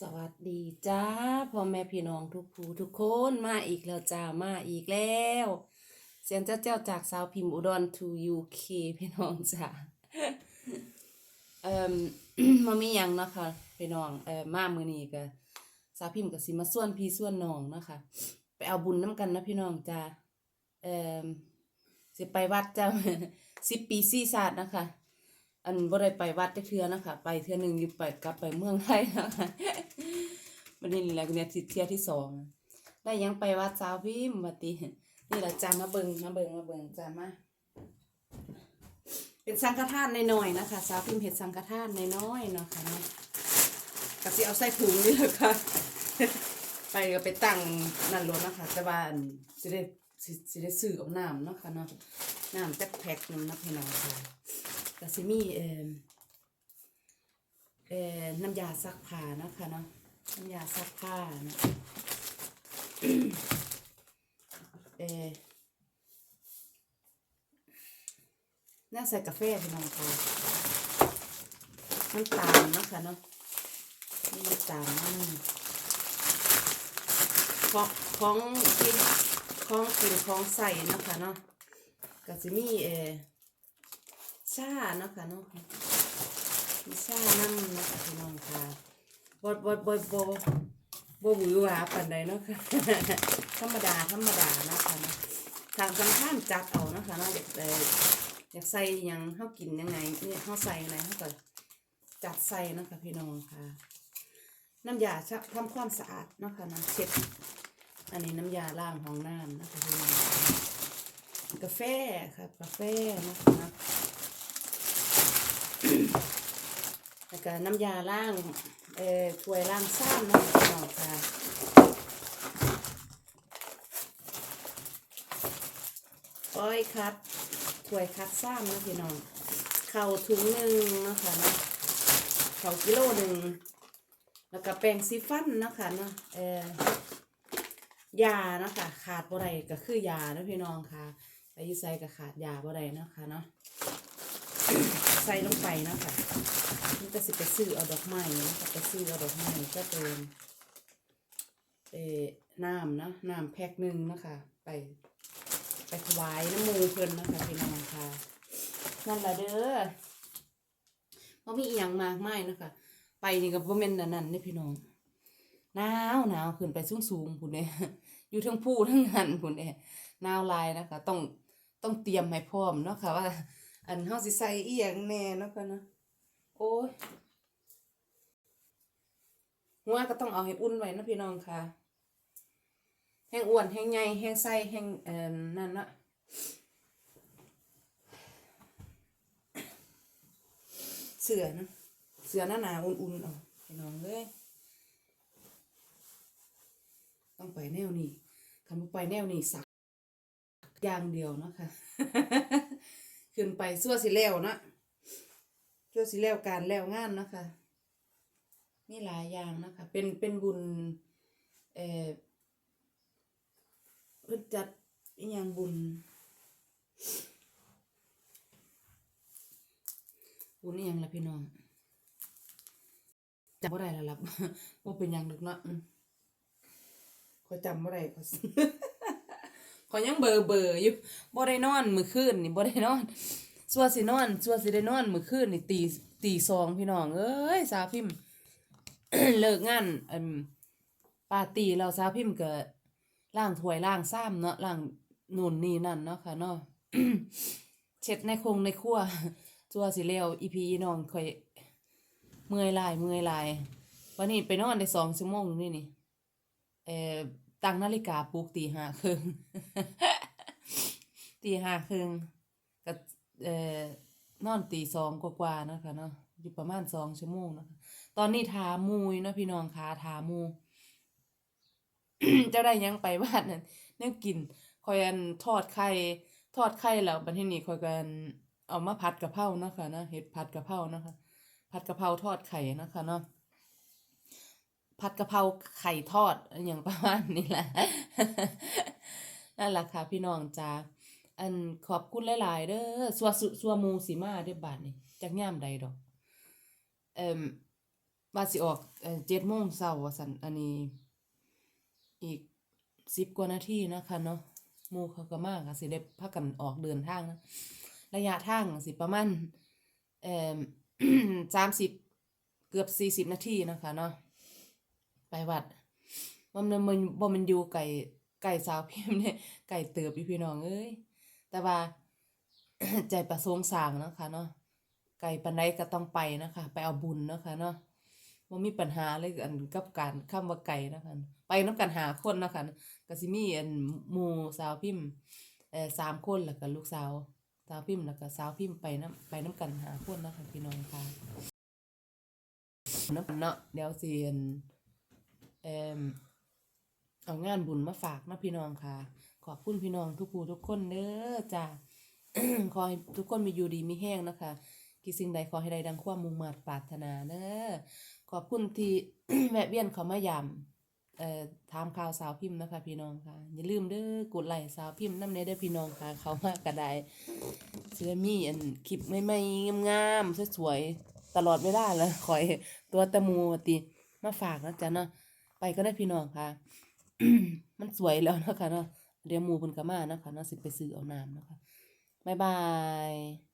สวัสดีจ้าพ่อแม่พี่น้องทุกผู้ทุกคนมาอีกแล้วจ้ามาอีกแล้ว เสียงเจ้าเจ้าจากสาวพิมพ์อุดร to UK พี่น้องจ้าเอ่อมามียังนะคะพี่น้องเอ่อมามือนี้ก็สาวพิมพ์ก็สิมาส่วนพี่ส่วนน้องนะคะ ไปเอาบุญน้ำกันนะพี่น้องจ้าเอ่อสิไปวัดจ้าสิบปีสี่ศาสตร์นะคะ อันบ่ได้ไปวัดเทื่อนะคะ ไปเทื่อหนึ่งอยู่ไปกลับไปเมืองไทยนะคะวันนี้แหละเนี่ยที่เที่ยวที่สองได้ยังไปวัดสาวพิมพ์บัดนี้นี่แหละจามาเบิงมาเบิงมาเบิงจามาเป็นสังฆทานน้อยนะคะ สาวพิมพ์เห็ดสังฆทานน้อยเนาะค่ะเนาะกะสิเอาใส่ถุงนี่แหละค่ะไปก็ไปตั้งนั่นรถนะคะแต่ว่านสิได้สิได้ซื้อเอาน้ำเนาะค่ะเนาะน้ำจักแพ็คนึงนะพี่น้องค่ะ ก็สิมีเอ่อเอ่อน้ำยาซักผ้านะคะเนาะน้ำยาซักผ้านะเอ่อน่าใส่กาแฟพี่น้องค่ะน้ำตาลนะคะเนาะนี่น้ำตาลของของกินของกินของใส่นะคะเนาะก็จะมีเอ่อ ชาเนาะค่ะเนาะมีชาน้ำเนาะค่ะพี่น้องค่ะบดบดบดบดบ่หวือหวาปานใดเนาะค่ะธรรมดาธรรมดาเนาะคะนาะทางสำคัญจัดเอาเนาะค่ะเนาะอยากได้อยากใส่ยังเฮากินยังไงเนี่ยเฮาใส่อะไรเฮาก็จัดใส่เนาะคะพี่น้องค่ะ น้ำยาชะทำความสะอาดเนาะค่ะนะเช็ดอันนี้น้ำยาล้างห้องน้ำนะคะพี่น้องกาแฟค่ะกาแฟเนาะคะเนาะ แล้วก็น้ำยาล้างเอ่อถ้วยล้างซ้ำนะพี่น้องค่ะอ้อยคัดถ้วยคัดซ้ำนะพี่น้องเข่าถุงหนึ่งนะคะนะเข่ากิโลหนึ่งแล้วก็แปรงซีฟันนะคะเนาะเออยาเนาะคะขาดบ่ได้ก็คือยานะพี่น้องค่ะไปอยูใส่ก็ขาดยาบ่ได้นะคะเนาะ ใส่ลงไปนะค่ะนี่ก็สิไปซื้อเอาดอกไม้นะคะไปซื้อเอาดอกไม้ก็เป็นเออน้ำนะน้ำแพ็คหนึ่งนะคะไปไปถวายน้ำมูเพิ่นนะคะพี่น้องค่ะนั่นละเด้อบ่มีอีหยังมากมายนะคะ ไปนี่ก็บ่แม่นอันนั้นเด้พี่น้องหนาวหนาวขึ้นไปสูงๆพุ่นเด้อยู่ทั้งผู้ทั้งหันพุ่นเด้หนาวลายนะคะ ต้องต้องเตรียมให้พร้อมเนาะค่ะว่า อันเฮาสิใส่อีหยังแน่เนาะค่ะเนาะโอ้ยหัวก็ต้องเอาให้อุ่นไว้นะพี่น้องค่ะ แห้งอ้วนแห้งใหญ่แห้งไส้แห้งเอ่อนั่นเนาะเสือนะเสือหน้าหนาอุ่นๆเอาพี่น้องเลยต้องไปแนวนี้คำว่าไปแนวนี้สักอย่างเดียวเนาะค่ะ ขึ้นไปสั่วสิแล้วเนาะสั่วสิแล้วการแล้วงานเนาะค่ะมีหลายอย่างนะคะเป็นเป็นบุญเอ่อเพิ่นจัดอย่างบุญบุญอหย่างละพี่น้องจำบ่ได้แล้วล่ะว่าเป็นหยังดอกเนาะอืมข้อยจำบ่ได้ข้อย ข้อยยังเบอร์เบอร์อยู่บ่ได้นอนมื้อคืนนี่บ่ได้นอนสัวสินอนสัวสิได้นอนมื้อคืนนี่ตีตีสองพี่น้องเอ้ยสาวพิมพ์เลิกงานอันปาร์ตี้แล้วสาวพิมพ์ก็ล้างถ้วยล้างซ้ำเนาะล้างนู่นนี่นั่นเนาะค่ะเนาะเช็ดในคงในครัวตัวสิแล้วอีพีน้องค่อยเมื่อยลายเมื่อยลายวันนี้ไปนอนได้สองชั่วโมงนี่นี่เอ่อ ตั้งนาฬิกาปลุกตีห้าครึ่งตีห้าครึ่งก็เอ่อนอนตีสองกว่าๆนะคะเนาะอยู่ประมาณสองชั่วโมงนะคะตอนนี้ทามูยนะพี่น้องคะทามูจ้าได้ยังไปบ้านนั่นแนวกินคอยอันทอดไข่ทอดไข่แล้วบัดที่นี้คอยกันเอามาผัดกะเพราเนาะค่ะเนาะเฮ็ดผัดกะเพรานะคะผัดกะเพราทอดไข่เนาะค่ะเนาะ ผัดกะเพราไข่ทอดอย่างประมาณนี้แหละนั่นแหละค่ะพี่น้องจ้าอันขอบคุณหลาย ๆ เด้อสัวสุสัวมูสิมาเด้บาดนี้จักยามใดดอกเอ่มว่าสิออกเอ่อ7โมงเช้าวสันอันนี้ อีก10กว่านาทีนะคะเนาะมูเขาก็มากสิได้พากันออกเดินทางนะระยะทางสิประมาณเอ่อ30เกือบ40นาทีนะคะเนาะ ไปวัดบ่มันมันบ่มันอยู่ไกลไกลสาวพิมพ์เนี่ยไกลเติบอยู่พี่น้องเอ้ยแต่ว่าใจประสงค์สร้างนะคะเนาะไกลปานใดก็ต้องไปนะคะ ไปเอาบุญนะคะเนาะบ่มีปัญหาเลยอันกับการคำว่าไกลนะคะไปนํกันหาคนนะคะก็สิมีอันหมู่สาวพิมพ์เอ่อสามคนแล้วก็ลูกสาวสาวพิมพ์แล้วก็สาวพิมพ์ไปน้ำไปน้ำกันหาคนนะคะพี่น้องค่ะน้ำเนาะเดี๋ยวสิอัน เอ่มเอางานบุญมาฝากนาะพี่น้องค่ะ ขอบคุณพี่น้องทุกผู้ทุกคนเด้อจ้าขอให้ทุกคนมีอยู่ดีมีแห้งนะคะคิสิ่งใดขอให้ได้ดังความมุ่งมา่ปรารถนาเด้อขอบคุณที่แวะเวียนเขามายามเอ่อถามข่าวสาวพิมพ์นะคะ พี่น้องค่ะ อย่าลืมเด้อกดไลค์สาวพิมพ์น้ำเด้อพี่น้องค่ะ เขามากก็ไดเสื้อมีอันคลิปใหม่งามๆสวยๆตลอดเวลาเลยคอยตัวตะมูติมาฝากนะจ๊ะเนาะ ไปก็ได้พี่น้องค่ะ มันสวยแล้วนะคะเนาะเดี๋ยวมูเพิ่นก็มานะคะเนาะสิไปซื้อเอาน้ำนะคะบ๊ายบาย